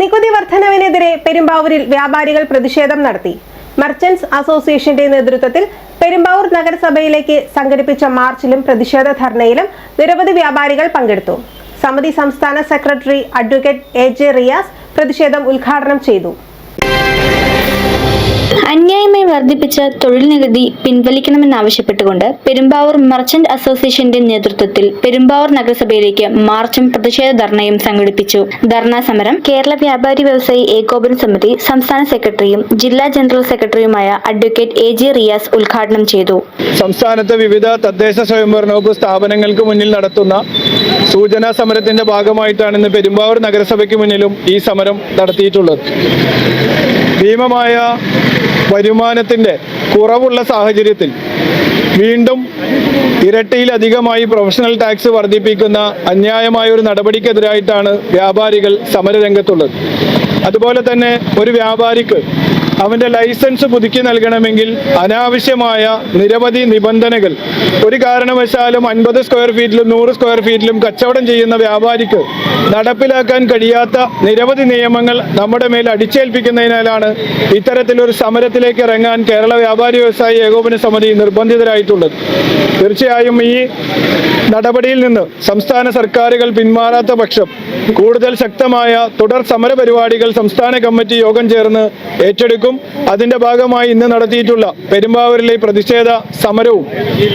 നികുതി വർധനവിനെതിരെ പെരുമ്പാവൂരിൽ വ്യാപാരികൾ പ്രതിഷേധം നടത്തി. മർച്ചന്റ്സ് അസോസിയേഷന്റെ നേതൃത്വത്തിൽ പെരുമ്പാവൂർ നഗരസഭയിലേക്ക് സംഘടിപ്പിച്ച മാർച്ചിലും പ്രതിഷേധ ധർണയിലും നിരവധി വ്യാപാരികൾ പങ്കെടുത്തു. സമിതി സംസ്ഥാന secretary advocate A J Riyas പ്രതിഷേധം ഉദ്ഘാടനം ചെയ്തു. അന്യായമായി വർദ്ധിപ്പിച്ച തൊഴിൽ നികുതി പിൻവലിക്കണമെന്നാവശ്യപ്പെട്ടുകൊണ്ട് പെരുമ്പാവൂർ മർച്ചന്റ് അസോസിയേഷന്റെ നേതൃത്വത്തിൽ പെരുമ്പാവൂർ നഗരസഭയിലേക്ക് മാർച്ചും പ്രതിഷേധ ധർണയും സംഘടിപ്പിച്ചു. ധർണാ സമരം കേരള വ്യാപാരി വ്യവസായി ഏകോപന സമിതി സംസ്ഥാന സെക്രട്ടറിയും ജില്ലാ ജനറൽ സെക്രട്ടറിയുമായ അഡ്വക്കേറ്റ് എ ജി റിയാസ് ഉദ്ഘാടനം ചെയ്തു. സംസ്ഥാനത്തെ വിവിധ തദ്ദേശ സ്വയംഭരണ വകുപ്പ് സ്ഥാപനങ്ങൾക്ക് മുന്നിൽ നടത്തുന്ന സൂചനാ സമരത്തിന്റെ ഭാഗമായിട്ടാണ് ഇന്ന് പെരുമ്പാവൂർ നഗരസഭയ്ക്ക് മുന്നിലും ഈ സമരം നടത്തിയിട്ടുള്ളത്. ഭീമമായ വരുമാനത്തിന്റെ കുറവുള്ള സാഹചര്യത്തിൽ വീണ്ടും ഇരട്ടിയിലധികമായി പ്രൊഫഷണൽ ടാക്സ് വർദ്ധിപ്പിക്കുന്ന അന്യായമായ ഒരു നടപടിക്കെതിരായിട്ടാണ് വ്യാപാരികൾ സമരരംഗത്തുള്ളത്. അതുപോലെ തന്നെ ഒരു വ്യാപാരിക്ക് അവന്റെ ലൈസൻസ് പുതുക്കി നൽകണമെങ്കിൽ അനാവശ്യമായ നിരവധി നിബന്ധനകൾ. ഒരു കാരണവശാലും അൻപത് സ്ക്വയർ ഫീറ്റിലും നൂറ് സ്ക്വയർ ഫീറ്റിലും കച്ചവടം ചെയ്യുന്ന വ്യാപാരിക്ക് നടപ്പിലാക്കാൻ കഴിയാത്ത നിരവധി നിയമങ്ങൾ നമ്മുടെ മേൽ അടിച്ചേൽപ്പിക്കുന്നതിനാലാണ് ഇത്തരത്തിലൊരു സമരത്തിലേക്ക് ഇറങ്ങാൻ കേരള വ്യാപാരി വ്യവസായി ഏകോപന സമിതി നിർബന്ധിതരായിട്ടുള്ളത്. തീർച്ചയായും ഈ നടപടിയിൽ നിന്ന് സംസ്ഥാന സർക്കാരുകൾ പിന്മാറാത്ത പക്ഷം കൂടുതൽ ശക്തമായ തുടർ സമര പരിപാടികൾ സംസ്ഥാന കമ്മിറ്റി യോഗം ചേർന്ന് ഏറ്റെടുക്കും. അതിന്റെ ഭാഗമായി ഇന്ന് നടത്തിയിട്ടുള്ള പെരുമ്പാവൂരിലെ പ്രതിഷേധ സമരവും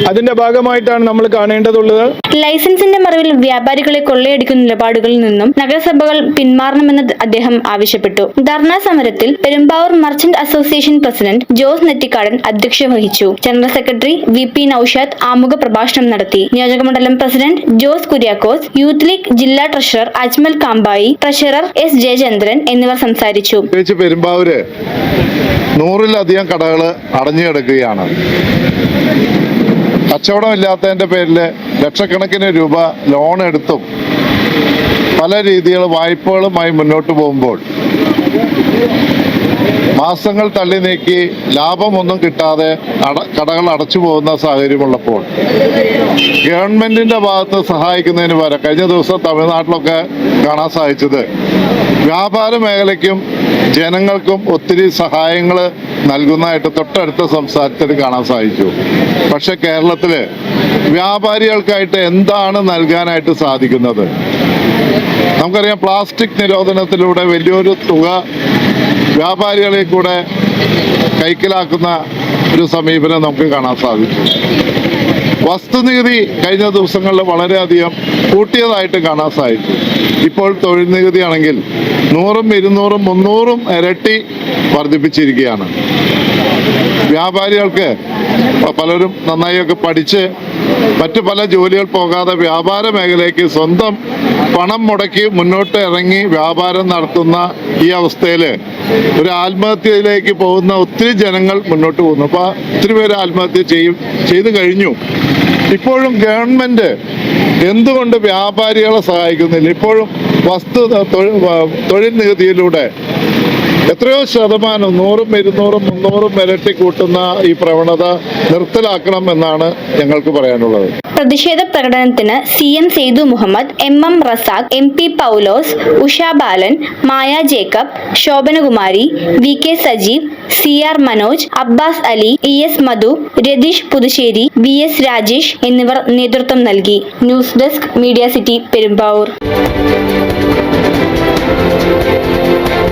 അതിന്റെ ഭാഗമായിട്ടാണ് നമ്മൾ കാണേണ്ടതുള്ളത്. ലൈസൻസിന്റെ മറവിൽ വ്യാപാരികളെ കൊള്ളയടിക്കുന്ന നിലപാടുകളിൽ നിന്നും നഗരസഭകൾ പിന്മാറണമെന്ന് അദ്ദേഹം ആവശ്യപ്പെട്ടു. ധർണാ സമരത്തിൽ Perumbavoor merchant association president Jose Nettikkadan അധ്യക്ഷത വഹിച്ചു. General secretary V P Noushad ആമുഖ പ്രഭാഷണം നടത്തി. നിയോജകമണ്ഡലം president Jose Kuriakose youth league ജില്ലാ treasurer Ajmal Kambayi treasurer S Jayachandran എന്നിവർ സംസാരിച്ചു. പെരുമ്പാവൂര് നൂറിലധികം കടകൾ അടഞ്ഞു കിടക്കുകയാണ് കച്ചവടമില്ലാത്തതിന്റെ പേരിൽ ലക്ഷക്കണക്കിന് രൂപ ലോൺ എടുത്തും പല രീതികൾ വായ്പകളുമായി മുന്നോട്ട് പോകുമ്പോൾ മാസങ്ങൾ തള്ളി നീക്കി ലാഭമൊന്നും കിട്ടാതെ അട കടകൾ അടച്ചു പോകുന്ന സാഹചര്യമുള്ളപ്പോൾ ഗവൺമെന്റിന്റെ ഭാഗത്ത് സഹായിക്കുന്നതിന് പകരം കഴിഞ്ഞ ദിവസം തമിഴ്നാട്ടിലൊക്കെ കാണാൻ സാധിച്ചത് വ്യാപാര മേഖലയ്ക്കും ജനങ്ങൾക്കും ഒത്തിരി സഹായങ്ങൾ നൽകുന്നതായിട്ട് തൊട്ടടുത്ത സംസ്ഥാനത്തിൽ കാണാൻ സാധിച്ചു. പക്ഷെ കേരളത്തിൽ വ്യാപാരികൾക്കായിട്ട് എന്താണ് നൽകാനായിട്ട് സാധിക്കുന്നത്? നമുക്കറിയാം പ്ലാസ്റ്റിക് നിരോധനത്തിലൂടെ വലിയൊരു തുക വ്യാപാരികളെ കൂടെ കൈക്കലാക്കുന്ന ഒരു സമീപനം നമുക്ക് കാണാൻ സാധിച്ചു. വസ്തുനികുതി കഴിഞ്ഞ ദിവസങ്ങളിൽ വളരെയധികം കൂട്ടിയതായിട്ട് കാണാൻ സാധിച്ചു. ഇപ്പോൾ തൊഴിൽ നികുതി ആണെങ്കിൽ നൂറും ഇരുന്നൂറും മുന്നൂറും ഇരട്ടി വർദ്ധിപ്പിച്ചിരിക്കുകയാണ്. വ്യാപാരികൾക്ക് പലരും നന്നായിയൊക്കെ പഠിച്ച് മറ്റു പല ജോലികൾ പോകാതെ വ്യാപാര മേഖലയ്ക്ക് സ്വന്തം പണം മുടക്കി മുന്നോട്ട് ഇറങ്ങി വ്യാപാരം നടത്തുന്ന ഈ അവസ്ഥയിൽ ഒരു ആത്മഹത്യയിലേക്ക് പോകുന്ന ഒത്തിരി ജനങ്ങൾ മുന്നോട്ട് പോകുന്നു. അപ്പോൾ ഒത്തിരി പേര് ആത്മഹത്യ ചെയ്യും ചെയ്തു കഴിഞ്ഞു. ഇപ്പോഴും ഗവൺമെന്റ് എന്തുകൊണ്ട് വ്യാപാരികളെ സഹായിക്കുന്നില്ല? ഇപ്പോഴും വസ്തു തൊഴിൽ നികുതിയിലൂടെ എത്രയോ ശതമാനം നൂറും ഇരുന്നൂറും മുന്നൂറും ഇരട്ടി കൂട്ടുന്ന ഈ പ്രവണത നിർത്തലാക്കണം എന്നാണ് ഞങ്ങൾക്ക് പറയാനുള്ളത്. പ്രതിഷേധ പ്രകടനത്തിന് C M Saidu Muhammad M M Razak M P Paulose Usha Balan Maya Jacob Shobhanakumari V K Sajeev C R Manoj Abbas Ali E S Madhu Ratheesh Puthussery V S Rajesh എന്നിവർ നേതൃത്വം നൽകി. News desk media city Perumbavoor.